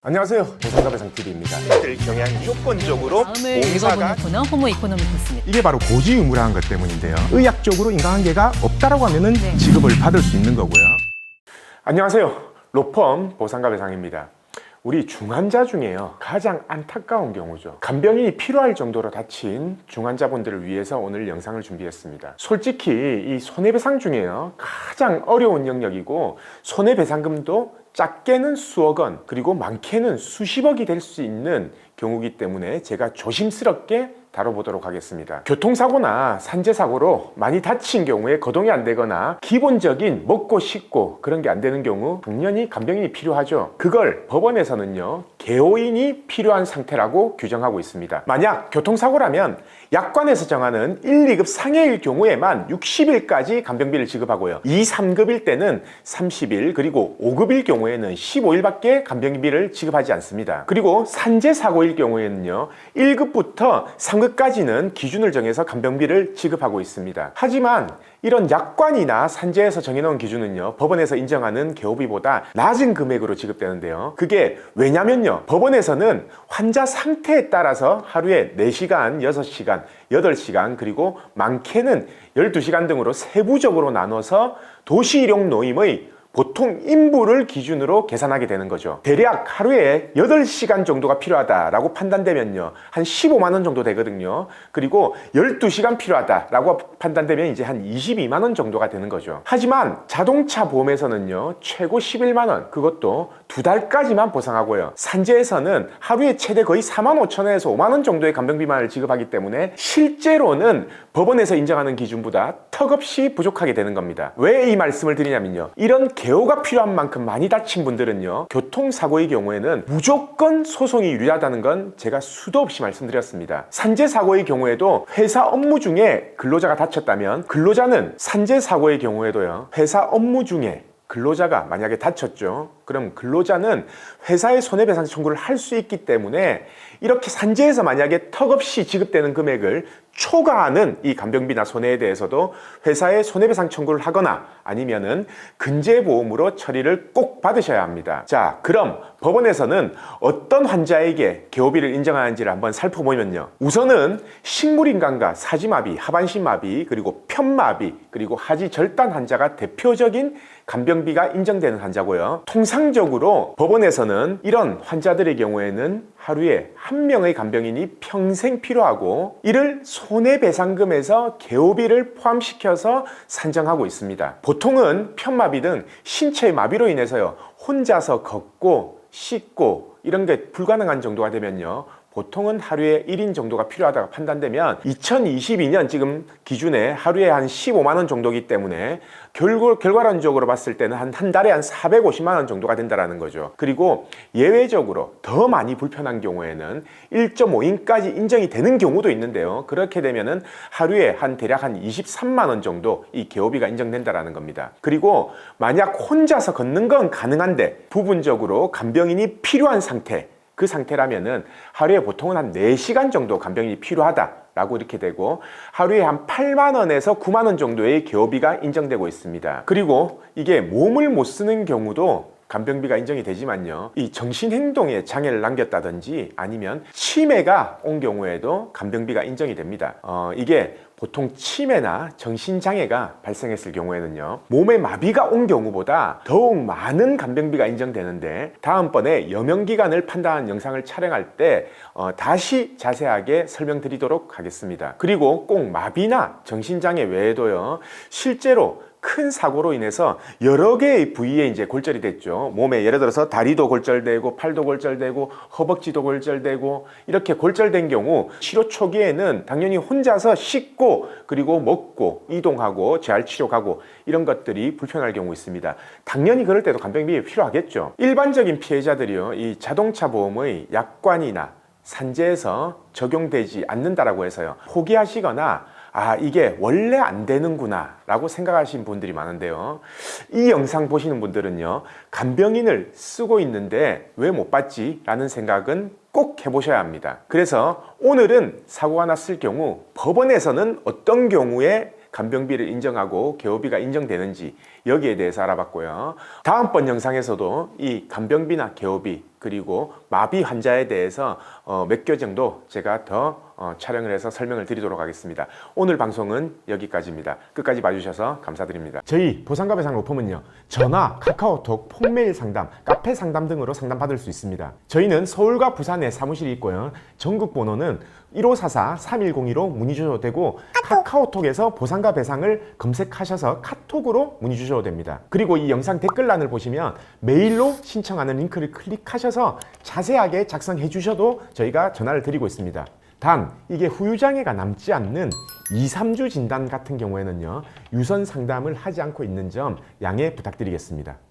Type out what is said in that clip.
안녕하세요. 보상갑의 TV입니다. 들 경향 조건적으로 공사가 읽어보는 코너 호모 이코노미크스입니다. 이게 바로 고지 의무라는 것 때문인데요. 의학적으로 인간관계가 없다라고 하면은 네. 지급을 받을 수 있는 거고요. 안녕하세요. 로펌 보상갑의 상입니다. 우리 중환자 중에요. 가장 안타까운 경우죠. 간병인이 필요할 정도로 다친 중환자분들을 위해서 오늘 영상을 준비했습니다. 솔직히 이 손해배상 중에요. 가장 어려운 영역이고 손해배상금도 작게는 수억 원 그리고 많게는 수십억이 될 수 있는 경우기 때문에 제가 조심스럽게 다뤄보도록 하겠습니다. 교통사고나 산재사고로 많이 다친 경우에 거동이 안 되거나 기본적인 먹고 씻고 그런 게 안 되는 경우 당연히 간병인이 필요하죠. 그걸 법원에서는요, 개호인이 필요한 상태라고 규정하고 있습니다. 만약 교통사고라면 약관에서 정하는 1, 2급 상해일 경우에만 60일까지 간병비를 지급하고요. 2, 3급일 때는 30일 그리고 5급일 경우에는 15일밖에 간병비를 지급하지 않습니다. 그리고 산재 사고일 경우에는요. 1급부터 3급까지는 기준을 정해서 간병비를 지급하고 있습니다. 하지만 이런 약관이나 산재에서 정해놓은 기준은요. 법원에서 인정하는 개호비보다 낮은 금액으로 지급되는데요. 그게 왜냐면요. 법원에서는 환자 상태에 따라서 하루에 4시간, 6시간, 8시간 그리고 많게는 12시간 등으로 세부적으로 나눠서 도시일용 노임의 보통 인부를 기준으로 계산하게 되는 거죠. 대략 하루에 8시간 정도가 필요하다라고 판단되면요. 한 15만 원 정도 되거든요. 그리고 12시간 필요하다라고 판단되면 이제 한 22만 원 정도가 되는 거죠. 하지만 자동차 보험에서는요. 최고 11만 원, 그것도 두 달까지만 보상하고요. 산재에서는 하루에 최대 거의 4만 5천 원에서 5만 원 정도의 간병비만을 지급하기 때문에 실제로는 법원에서 인정하는 기준보다 턱없이 부족하게 되는 겁니다. 왜 이 말씀을 드리냐면요. 이런 개 호가 필요한 만큼 많이 다친 분들은요. 교통사고의 경우에는 무조건 소송이 유리하다는 건 제가 수도 없이 말씀드렸습니다. 산재사고의 경우에도 회사 업무 중에 근로자가 다쳤다면 근로자는 산재사고의 경우에도요. 회사 업무 중에 근로자가 만약에 다쳤죠. 그럼 근로자는 회사의 손해배상 청구를 할 수 있기 때문에 이렇게 산재에서 만약에 턱없이 지급되는 금액을 초과하는 이 간병비나 손해에 대해서도 회사에 손해배상 청구를 하거나 아니면은 근제보험으로 처리를 꼭 받으셔야 합니다. 자, 그럼 법원에서는 어떤 환자에게 개호비를 인정하는지를 한번 살펴보면요. 우선은 식물인간과 사지마비, 하반신마비, 그리고 편마비, 그리고 하지절단 환자가 대표적인 간병비가 인정되는 환자고요. 통상 적으로 법원에서는 이런 환자들의 경우에는 하루에 한 명의 간병인이 평생 필요하고 이를 손해배상금에서 개호비를 포함시켜서 산정하고 있습니다. 보통은 편마비 등 신체의 마비로 인해서요 혼자서 걷고 씻고 이런 게 불가능한 정도가 되면요 보통은 하루에 1인 정도가 필요하다고 판단되면 2022년 지금 기준에 하루에 한 15만 원 정도기 때문에 결국 결과론적으로 봤을 때는 한, 한 달에 한 450만 원 정도가 된다라는 거죠. 그리고 예외적으로 더 많이 불편한 경우에는 1.5인까지 인정이 되는 경우도 있는데요. 그렇게 되면은 하루에 한 대략 한 23만 원 정도 이 개호비가 인정된다라는 겁니다. 그리고 만약 혼자서 걷는 건 가능한데 부분적으로 간병인이 필요한 상태 그 상태라면은 하루에 보통은 한 4시간 정도 간병인이 필요하다라고 이렇게 되고 하루에 한 8만 원에서 9만 원 정도의 개호비가 인정되고 있습니다. 그리고 이게 몸을 못 쓰는 경우도 간병비가 인정이 되지만요. 이 정신행동에 장애를 남겼다든지 아니면 치매가 온 경우에도 간병비가 인정이 됩니다. 어, 이게 보통 치매나 정신장애가 발생했을 경우에는요, 몸에 마비가 온 경우보다 더욱 많은 간병비가 인정되는데, 다음번에 여명기간을 판단한 영상을 촬영할 때, 어, 다시 자세하게 설명드리도록 하겠습니다. 그리고 꼭 마비나 정신장애 외에도요, 실제로 큰 사고로 인해서 여러 개의 부위에 이제 골절이 됐죠. 몸에 예를 들어서 다리도 골절되고 팔도 골절되고 허벅지도 골절되고 이렇게 골절된 경우 치료 초기에는 당연히 혼자서 씻고 그리고 먹고 이동하고 재활 치료 가고 이런 것들이 불편할 경우 있습니다. 당연히 그럴 때도 간병비 필요하겠죠. 일반적인 피해자들이요. 이 자동차 보험의 약관이나 산재에서 적용되지 않는다라고 해서요. 포기하시거나 아, 이게 원래 안 되는구나 라고 생각하시는 분들이 많은데요. 이 영상 보시는 분들은요, 간병인을 쓰고 있는데 왜 못 받지? 라는 생각은 꼭 해보셔야 합니다. 그래서 오늘은 사고가 났을 경우 법원에서는 어떤 경우에 간병비를 인정하고 개호비가 인정되는지 여기에 대해서 알아봤고요. 다음번 영상에서도 이 간병비나 개호비 그리고 마비 환자에 대해서 어, 몇개 정도 제가 더 어, 촬영을 해서 설명을 드리도록 하겠습니다. 오늘 방송은 여기까지입니다. 끝까지 봐주셔서 감사드립니다. 저희 보상가 배상 로펌은요 전화, 카카오톡, 폰메일 상담, 카페 상담 등으로 상담받을 수 있습니다. 저희는 서울과 부산에 사무실이 있고요. 전국 번호는 1544-3102로 문의 주셔도 되고 카카오톡에서 보상가 배상을 검색하셔서 카톡으로 문의 주셔도 됩니다. 그리고 이 영상 댓글란을 보시면 메일로 신청하는 링크를 클릭 하셔서 자세하게 작성해 주셔도 저희가 전화를 드리고 있습니다. 단 이게 후유장애가 남지 않는 2, 3주 진단 같은 경우에는요 유선 상담을 하지 않고 있는 점 양해 부탁드리겠습니다.